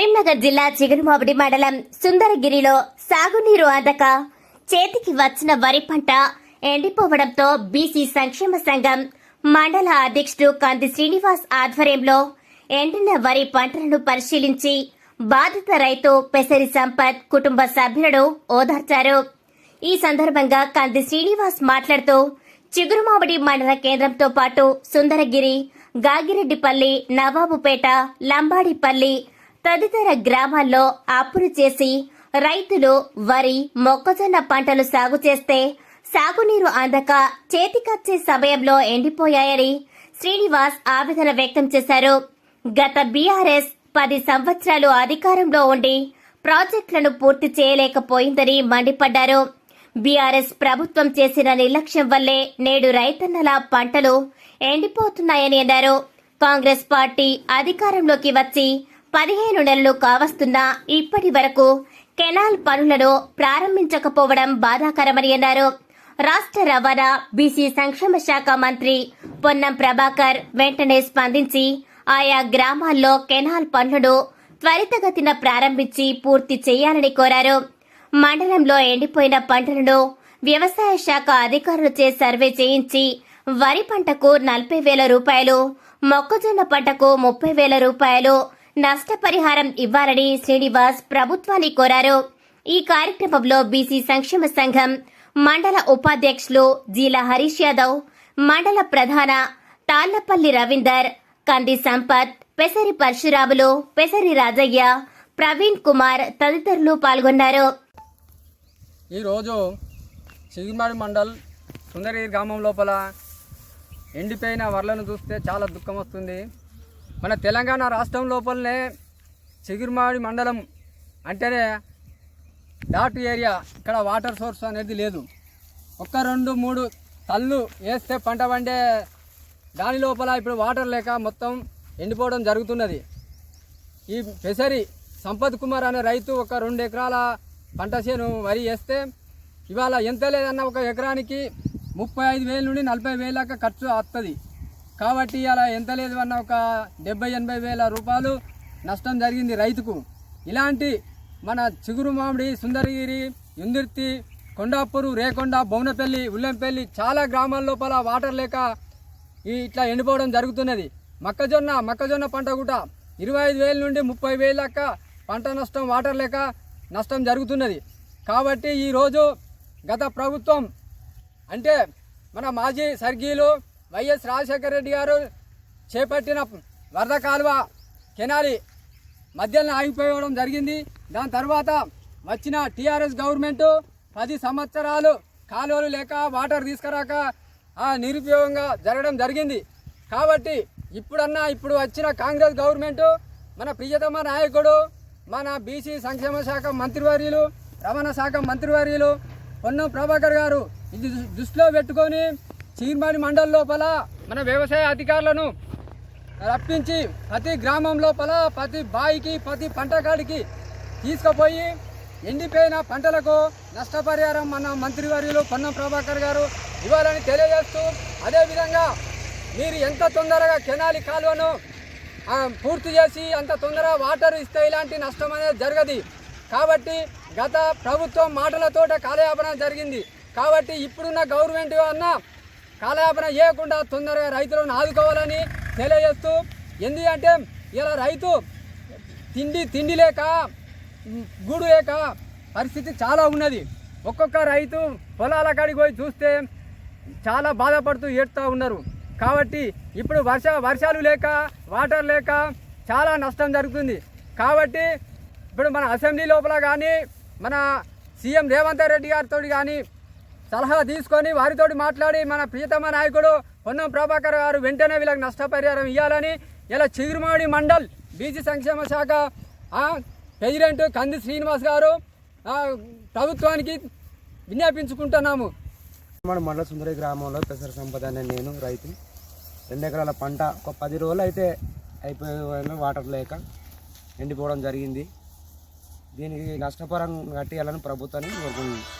కరీంనగర్ జిల్లా చిగురుమావిడి మండలం సుందరగిరిలో సాగునీరు అందక చేతికి వచ్చిన వరి పంట ఎండిపోవడంతో బీసీ సంక్షేమ సంఘం మండల అధ్యక్షుడు కంది శ్రీనివాస్ ఆధ్వర్యంలో ఎండిన వరి పంటలను పరిశీలించి బాధిత రైతు పెసరి సంపత్ కుటుంబ సభ్యులను ఓదార్చారు. ఈ సందర్భంగా కంది శ్రీనివాస్ మాట్లాడుతూ చిగురుమామిడి మండల కేంద్రంతో పాటు సుందరగిరి గాగిరెడ్డిపల్లి నవాబుపేట లంబాడిపల్లి తదితర గ్రామాల్లో అప్పులు చేసి రైతులు వరి మొక్కజొన్న పంటలు సాగు చేస్తే సాగునీరు అందక చేతికొచ్చే సమయంలో ఎండిపోయాయని శ్రీనివాస్ ఆవేదన వ్యక్తం చేశారు. గత బీఆర్ఎస్ పది సంవత్సరాలు అధికారంలో ఉండి ప్రాజెక్టులను పూర్తి చేయలేకపోయిందని మండిపడ్డారు. బీఆర్ఎస్ ప్రభుత్వం చేసిన నిర్లక్ష్యం వల్లే నేడు రైతన్నల పంటలు ఎండిపోతున్నాయని అన్నారు. కాంగ్రెస్ పార్టీ అధికారంలోకి వచ్చి పదిహేను నెలలు కావస్తున్నా ఇప్పటి వరకు కెనాల్ పనులను ప్రారంభించకపోవడం బాధాకరమని అన్నారు. రాష్ట్ర రవాణా బీసీ సంక్షేమ శాఖ మంత్రి పొన్నం ప్రభాకర్ వెంటనే స్పందించి ఆయా గ్రామాల్లో కెనాల్ పనులను త్వరితగతిన ప్రారంభించి పూర్తి చేయాలని కోరారు. మండలంలో ఎండిపోయిన పంటలను వ్యవసాయ శాఖ అధికారులచే సర్వే చేయించి వరి పంటకు నలభై వేల రూపాయలు మొక్కజొన్న పంటకు ముప్పై వేల రూపాయలు నష్టపరిహారం ఇవ్వాలని శ్రీనివాస్ ప్రభుత్వాన్ని కోరారు. ఈ కార్యక్రమంలో బీసీ సంక్షేమ సంఘం మండల ఉపాధ్యక్షులు జీలా హరీష్ యాదవ్ మండల ప్రధాన తాళ్ళపల్లి రవీందర్ కంది సంపత్ పెసరి పరశురాములు పెసరి రాజయ్య ప్రవీణ్ కుమార్ తదితరులు పాల్గొన్నారు. ఈరోజు చిగిమాడి మండల్ సుందరగిరి గ్రామం లోపల ఎండిపోయిన వరలను చూస్తే చాలా దుఃఖం వస్తుంది. మన తెలంగాణ రాష్ట్రం లోపలనే చిగురుమాడి మండలం అంటేనే డాట్ ఏరియా. ఇక్కడ వాటర్ సోర్స్ అనేది లేదు. ఒక్క రెండు మూడు తల్లు వేస్తే పంట పండే దాని లోపల ఇప్పుడు వాటర్ లేక మొత్తం ఎండిపోవడం జరుగుతున్నది. ఈ పెసరి సంపత్ కుమార్ అనే రైతు ఒక రెండు ఎకరాల పంట చేను వరి వేస్తే ఇవాళ ఎంత లేదన్న ఒక ఎకరానికి ముప్పై ఐదు వేల నుండి నలభై వేల దాకా ఖర్చు వస్తుంది కాబట్టి అలా ఎంత లేదు అన్న ఒక డెబ్బై ఎనభై వేల రూపాయలు నష్టం జరిగింది రైతుకు. ఇలాంటి మన చిగురు మామిడి సుందరగిరి ఇందుర్తి కొండాపూరు రేకొండ బొమ్మనపల్లి ఉల్లెంపల్లి చాలా గ్రామాల లోపల వాటర్ లేక ఈ ఇట్లా ఎండిపోవడం జరుగుతున్నది. మొక్కజొన్న మొక్కజొన్న పంట కూడా ఇరవై ఐదు వేల నుండి ముప్పై వేల దాకా పంట నష్టం వాటర్ లేక నష్టం జరుగుతున్నది. కాబట్టి ఈరోజు గత ప్రభుత్వం అంటే మన మాజీ సర్గీలు వైఎస్ రాజశేఖర రెడ్డి గారు చేపట్టిన వరద కాలువ కెనాలి మధ్యలో ఆగిపోవడం జరిగింది. దాని తర్వాత వచ్చిన టీఆర్ఎస్ గవర్నమెంట్ పది సంవత్సరాలు కాలువలు లేక వాటర్ తీసుకురాక ఆ నిరుపయోగంగా జరగడం జరిగింది. కాబట్టి ఇప్పుడన్నా ఇప్పుడు వచ్చిన కాంగ్రెస్ గవర్నమెంట్ మన ప్రియతమ నాయకుడు మన బీసీ సంక్షేమ శాఖ మంత్రివర్యులు రవాణా శాఖ మంత్రివర్యులు పొన్నం ప్రభాకర్ గారు ఇది దృష్టిలో పెట్టుకొని చీర్మాడి మండలి లోపల మన వ్యవసాయ అధికారులను రప్పించి ప్రతి గ్రామం లోపల ప్రతి బాయికి ప్రతి పంటకాడికి తీసుకుపోయి ఎండిపోయిన పంటలకు నష్టపరిహారం మన మంత్రివర్యులు పొన్నం ప్రభాకర్ గారు ఇవ్వాలని తెలియజేస్తూ అదేవిధంగా మీరు ఎంత తొందరగా కెనాలి కాలువను పూర్తి చేసి అంత తొందరగా వాటర్ ఇస్తే ఇలాంటి నష్టం అనేది జరగదు. కాబట్టి గత ప్రభుత్వం మాటలతోట కాలయాపన జరిగింది. కాబట్టి ఇప్పుడున్న గవర్నమెంట్ అన్న కాలయాపన చేయకుండా తొందరగా రైతులను ఆదుకోవాలని తెలియజేస్తూ ఎందుకంటే ఇలా రైతు తిండి తిండి లేక గూడు లేక పరిస్థితి చాలా ఉన్నది. ఒక్కొక్క రైతు పొలాల కాడికి పోయి చూస్తే చాలా బాధపడుతూ ఏడుతూ ఉన్నారు. కాబట్టి ఇప్పుడు వర్ష వర్షాలు లేక వాటర్ లేక చాలా నష్టం జరుగుతుంది. కాబట్టి ఇప్పుడు మన అసెంబ్లీ లోపల కానీ మన సీఎం రేవంత్ రెడ్డి గారితో కానీ సలహా తీసుకొని వారితోటి మాట్లాడి మన ప్రియతమ నాయకుడు పొన్నం ప్రభాకర్ గారు వెంటనే వీళ్ళకి నష్టపరిహారం ఇవ్వాలని ఇలా చిగురుమాడి మండల్ బీసీ సంక్షేమ శాఖ ప్రెసిడెంట్ కంది శ్రీనివాస్ గారు ప్రభుత్వానికి విజ్ఞాపించుకుంటున్నాము. మన మండల సుందరి గ్రామంలో పెసర సంపద అనే నేను రైతు. రెండు ఎకరాల పంట ఒక పది రోజులు అయితే అయిపోయిన వాటర్ లేక ఎండిపోవడం జరిగింది. దీనికి నష్టపరం కట్టియాలని ప్రభుత్వాన్ని కోరుకుంటున్నాను